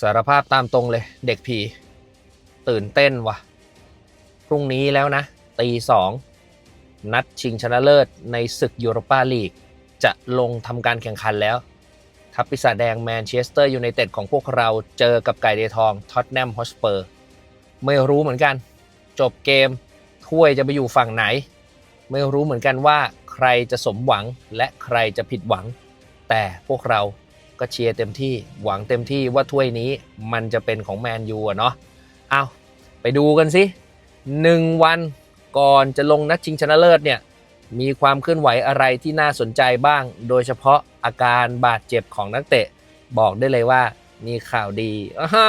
สารภาพตามตรงเลย เด็กผี ตื่นเต้นว่ะ พรุ่งนี้แล้วนะ ตีสอง นัดชิงชนะเลิศในศึกยูโรปาลีก จะลงทำการแข่งขันแล้ว ทัพปีศาจแดงแมนเชสเตอร์ยูไนเต็ดของพวกเราเจอกับไก่เดทองท็อตแนมฮอสเปอร์ ไม่รู้เหมือนกัน จบเกม ถ้วยจะไปอยู่ฝั่งไหน ไม่รู้เหมือนกันว่าใครจะสมหวังและใครจะผิดหวัง แต่พวกเรา ก็เชียร์เต็มที่หวังเต็มที่ว่าถ้วยนี้มันจะเป็นของแมนยูอะเนาะเอาไปดูกันสิหนึ่งวันก่อนจะลงนัดชิงชนะเลิศเนี่ยมีความเคลื่อนไหวอะไรที่น่าสนใจบ้าง โดยเฉพาะอาการบาดเจ็บของนักเตะ บอกได้เลยว่ามีข่าวดีอ่า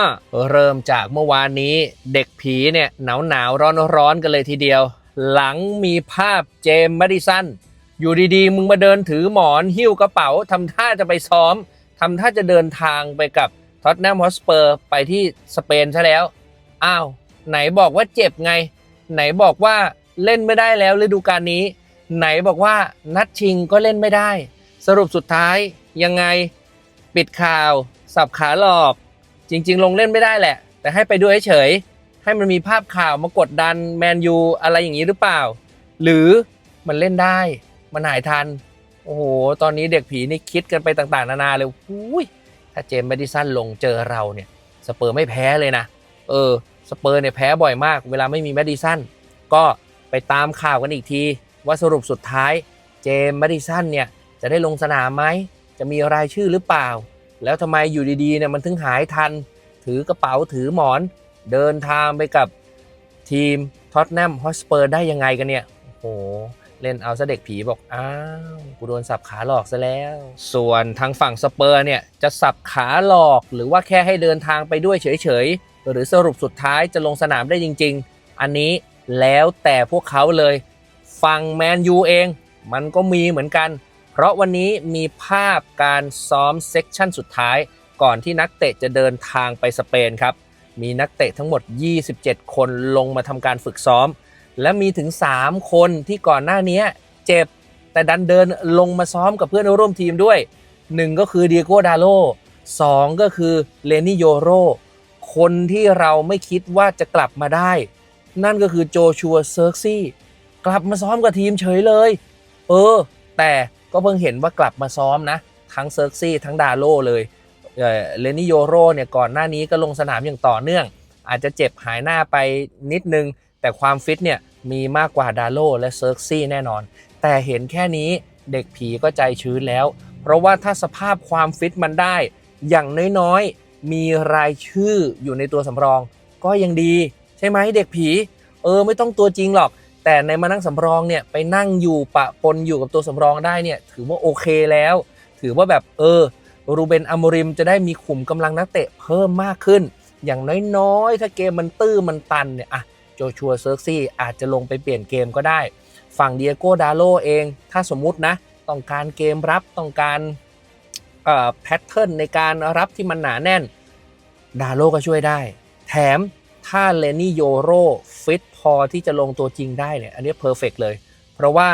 เริ่มจากเมื่อวานนี้เด็กผีเนี่ยหนาวหนาวร้อนร้อนๆกันเลยทีเดียว หลังมีภาพเจมส์แมดิสันอยู่ดีๆ มึงมาเดินถือหมอนหิ้วกระเป๋าทำท่าจะไปซ้อม ทำท่าจะเดินทางไปกับท็อตแนมฮอสเปอร์ไปที่สเปนซะแล้ว อ้าว ไหนบอกว่าเจ็บไง ไหนบอกว่าเล่นไม่ได้แล้วฤดูกาลนี้ ไหนบอกว่านัดชิงก็เล่นไม่ได้ สรุปสุดท้ายยังไงปิดข่าว สับขาหลอก จริง ๆ ลงเล่นไม่ได้แหละ แต่ให้ไปด้วยเฉย ให้มันมีภาพข่าวมากดดันแมนยูอะไรอย่างนี้หรือเปล่า หรือมันเล่นได้ มันหายทัน โอ้โห ตอนนี้เด็กผีนี่คิดกันไปต่างๆ นานาเลยอุ้ยถ้าเจมส์แมดิสันลงเจอเราเนี่ยสเปอร์ไม่แพ้เลยนะ เออ สเปอร์เนี่ยแพ้บ่อยมาก เวลาไม่มีแมดิสันก็ไปตามข่าวกันอีกที ว่าสรุปสุดท้ายเจมส์แมดิสันเนี่ยจะได้ลงสนามไหม จะมีรายชื่อหรือเปล่า แล้วทำไมอยู่ดีๆเนี่ยมันถึงหายทัน ถือกระเป๋าถือหมอน เดินทางไปกับทีมท็อตแนมฮอสเปอร์ได้ยังไงกันเนี่ย โอ้โห เล่นเอาซะเด็กผีบอก อ้าว กูโดนสับขาหลอกซะแล้ว ส่วนทางฝั่งสเปอร์เนี่ย จะสับขาหลอกหรือว่าแค่ให้เดินทางไปด้วยเฉยๆ หรือสรุปสุดท้ายจะลงสนามได้จริง ๆ อันนี้แล้วแต่พวกเขาเลยฝั่งแมนยูเอง มันก็มีเหมือนกัน เพราะวันนี้มีภาพการซ้อมเซกชันสุดท้าย ก่อนที่นักเตะจะเดินทางไปสเปนครับ มีนักเตะทั้งหมด 27 คนลงมาทำการฝึกซ้อม และมีถึง 3 คนที่ก่อนหน้านี้เจ็บแต่ดันเดินลงมาซ้อมกับเพื่อนร่วมทีมด้วย 1 ก็คือเดียโกดาโล2ก็คือเลนิโยโรคนที่เราไม่คิดว่าจะกลับมาได้ นั่นก็คือโจชัวเซิร์กซี่กลับมาซ้อมกับทีมเฉยเลย เออ แต่ก็เพิ่งเห็นว่ากลับมาซ้อมนะ ทั้งเซิร์กซี่ทั้งดาโลเลยเออเลนิโยโรเนี่ยก่อนหน้านี้ก็ลงสนามอย่างต่อเนื่อง อาจจะเจ็บหายหน้าไปนิดนึง แต่ความฟิตเนี่ยมีมากกว่าดาโลและเซิร์กซี่แน่นอน แต่เห็นแค่นี้เด็กผีก็ใจชื้นแล้ว เพราะว่าถ้าสภาพความฟิตมันได้ อย่างน้อยๆ มีรายชื่ออยู่ในตัวสำรอง ก็ยังดี ใช่ไหมเด็กผี เออไม่ต้องตัวจริงหรอก แต่ในมานั่งสำรองเนี่ยไปนั่งอยู่ปะปนอยู่กับตัวสำรองได้เนี่ยถือว่าโอเคแล้ว ถือว่าแบบเออรูเบนอโมริมจะได้มีขุมกำลังนักเตะเพิ่มมากขึ้น อย่างน้อยๆ ถ้าเกมมันตื้อมันตันเนี่ยอะ โจชัวเซิร์กซี่อาจจะลงไปเปลี่ยนเกมก็ได้ ฝั่งเดียโก้ดาโลเอง ถ้าสมมุตินะ ต้องการเกมรับต้องการเอ่อแพทเทิร์นในการรับที่มันหนาแน่น ดาโลก็ช่วยได้ แถมถ้าเลนี่โยโรฟิตพอที่จะลงตัวจริงได้เนี่ยอันนี้เพอร์เฟกเลย เพราะว่า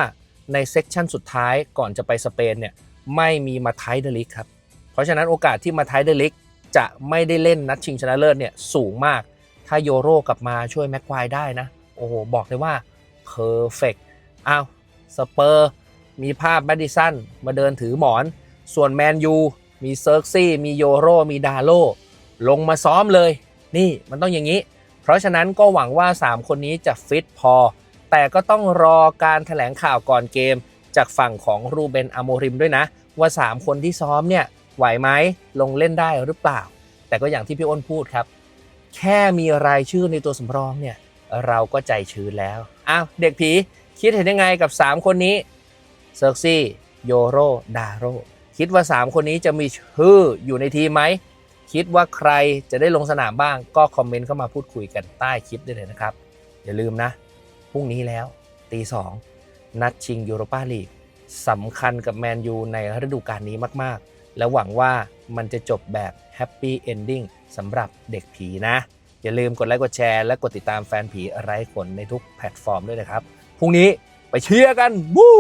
ในเซกชันสุดท้ายก่อนจะไปสเปนเนี่ยไม่มีมาไทเดลิกครับ เพราะฉะนั้นโอกาสที่มาไทเดลิกจะไม่ได้เล่นนัดชิงชนะเลิศเนี่ยสูงมาก ถ้าโยโรกลับมาช่วยแม็กควายได้นะ โอ้โห บอกเลยว่าเพอร์เฟกอ้าวสเปอร์มีภาพแมดดิสันมาเดินถือหมอน ส่วนแมนยูมีเซิร์กซี่ มีโยโร มีดาโลลงมาซ้อมเลย นี่มันต้องอย่างนี้ เพราะฉะนั้นก็หวังว่า 3 คนนี้จะฟิตพอ แต่ก็ต้องรอการถแถลงข่าวก่อนเกม จากฝั่งของรูเบนอโมริมด้วยนะ ว่า 3 คนที่ซ้อมเนี่ยไหวไหมลงเล่นได้หรือเปล่า แต่ก็อย่างที่พี่อ้นพูดครับ แค่มีรายชื่อในตัวสำรองเนี่ยเราก็ใจชื้นแล้วอ้าวเด็กผีคิดเห็นยังไงกับ 3 คนนี้เซิร์ซี่โยโรดาโรคิดว่า 3 คนนี้จะมีชื่ออยู่ในทีมไหม คิดว่าใครจะได้ลงสนามบ้างก็คอมเมนต์เข้ามาพูดคุยกันใต้คลิปได้เลยนะครับ อย่าลืมนะ พรุ่งนี้แล้วตีสองนัดชิงยูโรปาลีกสำคัญกับแมนยูในฤดูกาลนี้มาก ๆ และหวังว่ามันจะจบแบบ แฮปปี้เอนดิ้งสำหรับเด็กผีนะ อย่าลืมกดไลค์กดแชร์และกดติดตามแฟนผีไร้ขนในทุกแพลตฟอร์มด้วยนะครับ พรุ่งนี้ไปเชียร์กัน วู้